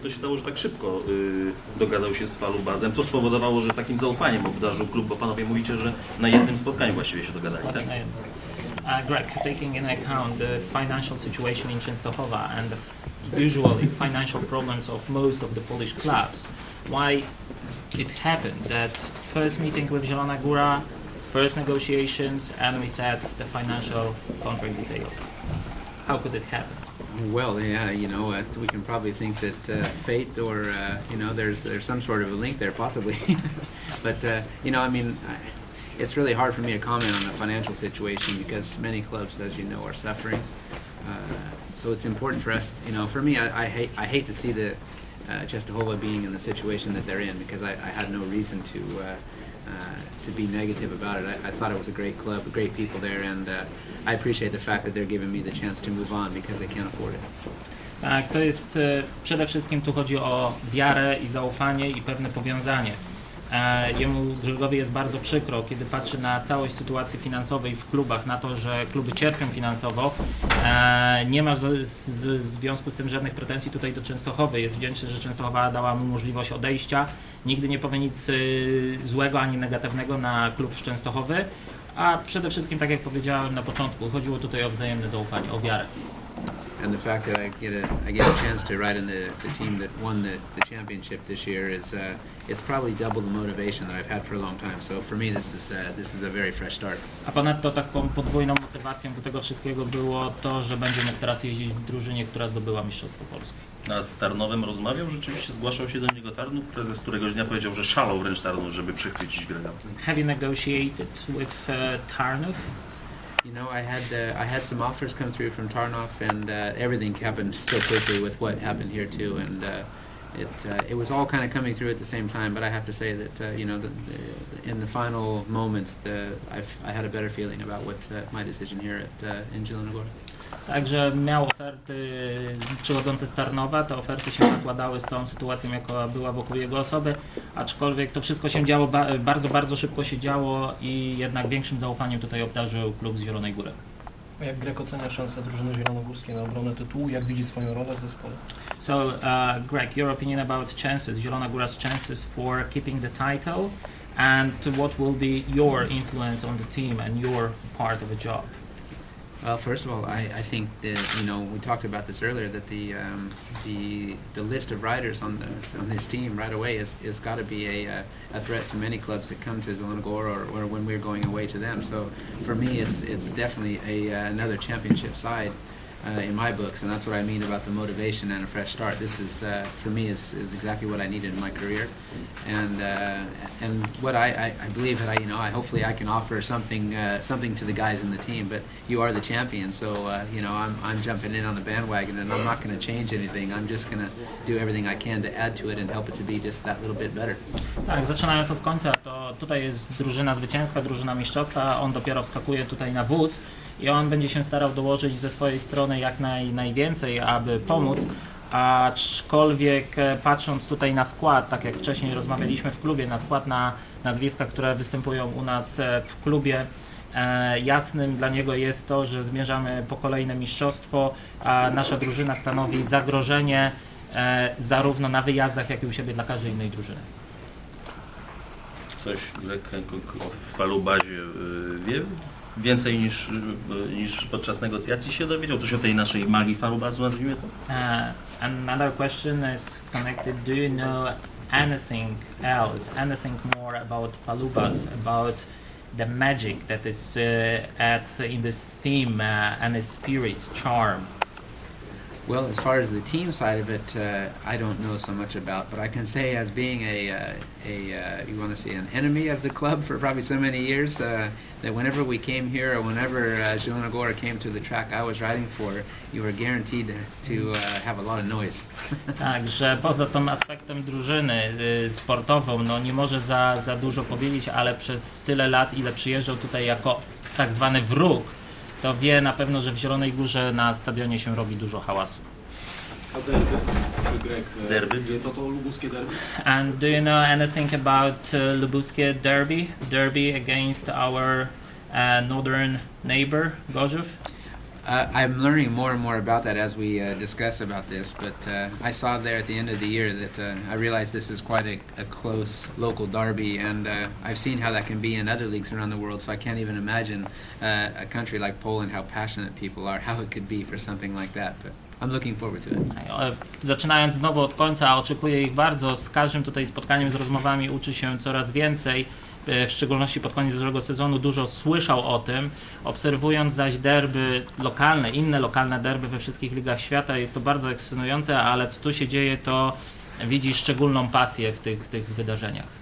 jak to się stało, że tak szybko y, dogadał się z Falubazem, co spowodowało, że takim zaufaniem obdarzył klub, bo panowie mówicie, że na jednym spotkaniu właściwie się dogadali, tak? Uh, Greg, taking into account the financial situation in Częstochowa and the usual financial problems of most of the Polish clubs, why it happened that first meeting with Zielona Góra, first negotiations, and we set the financial contract details? How could it happen? Well, yeah, you know, uh, we can probably think that uh, fate or uh, you know, there's there's some sort of a link there, possibly. but uh, you know, I mean, I, it's really hard for me to comment on the financial situation because many clubs, as you know, are suffering. Uh, so it's important for us, you know, for me, I, I hate I hate to see the uh, Czestochowa being in the situation that they're in because I, I had no reason to. Uh, to be negative about it. I, I thought it was a great club, great people there, and uh, I appreciate the fact that they're giving me the chance to move on because they can't afford it. Tak, to jest przede wszystkim tu chodzi o wiarę i zaufanie i pewne powiązanie. Jemu Grzegowi jest bardzo przykro, kiedy patrzy na całość sytuacji finansowej w klubach, na to, że kluby cierpią finansowo. Nie ma w związku z tym żadnych pretensji tutaj do Częstochowy. Jest wdzięczny, że Częstochowa dała mu możliwość odejścia. Nigdy nie powie nic y, złego ani negatywnego na klub z Częstochowy. A przede wszystkim, tak jak powiedziałem na początku, chodziło tutaj o wzajemne zaufanie, o wiarę. And the fact that I get a I get a chance to ride in the, the team that won the, the championship this year is uh, it's probably double the motivation that I've had for a long time. So for me, this is uh, this is a very fresh start. A ponadto taką podwójną motywacją do tego wszystkiego było to, że będzie mógł teraz jeździć w drużynie, która zdobyła Mistrzostwo Polskie. A z Tarnowem rozmawiał, rzeczywiście zgłaszał się do niego Tarnów, prezes któregoś dnia powiedział, że szalał wręcz Tarnów, żeby przychwycić Grega. Have you negotiated with uh, Tarnów? You know, I had uh, I had some offers come through from Tarnoff, and uh, everything happened so quickly with what happened here too, and uh, it uh, it was all kind of coming through at the same time. But I have to say that uh, you know, the, the, in the final moments, the I had a better feeling about what uh, my decision here at uh, in. Także miał oferty przychodzące z Tarnowa, te oferty się nakładały z tą sytuacją, jaka była wokół jego osoby, aczkolwiek to wszystko się działo, ba- bardzo, bardzo szybko się działo i jednak większym zaufaniem tutaj obdarzył klub z Zielonej Góry. Jak Grek ocenia szanse drużyny zielonogórskiej na obronę tytułu? Jak widzi swoją rolę w zespole? So, uh, Greg, your opinion about chances, Zielona Góra's chances for keeping the title, and what will be your influence on the team and your part of the job? Well, first of all, I, I think that you know we talked about this earlier that the um, the the list of riders on the on this team right away is is got to be a uh, a threat to many clubs that come to Zelengor or, or when we're going away to them. So for me, it's it's definitely a uh, another championship side. Uh, in my books, and that's what I mean about the motivation and a fresh start. This is, uh, for me, is, is exactly what I needed in my career, and uh, and what I, I, I believe that I, you know, I hopefully I can offer something uh, something to the guys in the team. But you are the champion, so uh, you know I'm, I'm jumping in on the bandwagon, and I'm not going to change anything. I'm just going to do everything I can to add to it and help it to be just that little bit better. Tak, zaczynając od końca, to tutaj jest drużyna zwycięska, drużyna mistrzowska, on dopiero wskakuje tutaj na wóz i on będzie się starał dołożyć ze swojej strony jak naj, najwięcej, aby pomóc. Aczkolwiek e, patrząc tutaj na skład, tak jak wcześniej rozmawialiśmy w klubie, na skład na nazwiska, które występują u nas e, w klubie, e, jasnym dla niego jest to, że zmierzamy po kolejne mistrzostwo, a nasza drużyna stanowi zagrożenie zarówno na wyjazdach, jak i u siebie dla każdej innej drużyny. Coś Greg o Falubazie y, wie? Więcej niż, y, niż podczas negocjacji się dowiedział? Coś o tej naszej magii Falubazu, nazwijmy to? Uh, another question is connected. Do you know anything else, anything more about Falubas, about the magic that is uh, at in this team uh, and its spirit, charm? Well, as far as the team side of it, uh, I don't know so much about, but I can say as being a, uh, a uh, you want to say an enemy of the club for probably so many years, uh, that whenever we came here or whenever uh, came to the track I was riding for, you were guaranteed to uh, have a lot of noise. Także poza tym aspektem drużyny y, sportową, no nie może za, za dużo powiedzieć, ale przez tyle lat, ile przyjeżdżał tutaj jako tak zwany wróg, to wie na pewno, że w Zielonej Górze na stadionie się robi dużo hałasu. A derby? Czy Grek e, Derby? wie co to lubuskie derby? And do you know anything about uh, Lubuskie Derby? Derby against our uh, northern neighbor, Gorzów? Uh, I'm learning more and more about that as we uh, discuss about this, but uh, I saw there at the end of the year that uh, I realized this is quite a, a close local derby, and uh, I've seen how that can be in other leagues around the world, so I can't even imagine uh, a country like Poland, how passionate people are, how it could be for something like that, but I'm looking forward to it. Zaczynając znowu od końca, oczekuję ich bardzo. Z każdym tutaj spotkaniem, z rozmowami uczy się coraz więcej. E, W szczególności pod koniec zeszłego sezonu dużo słyszał o tym. Obserwując zaś derby lokalne, inne lokalne derby we wszystkich ligach świata, jest to bardzo ekscytujące, ale co tu się dzieje, to widzi szczególną pasję w tych, tych wydarzeniach.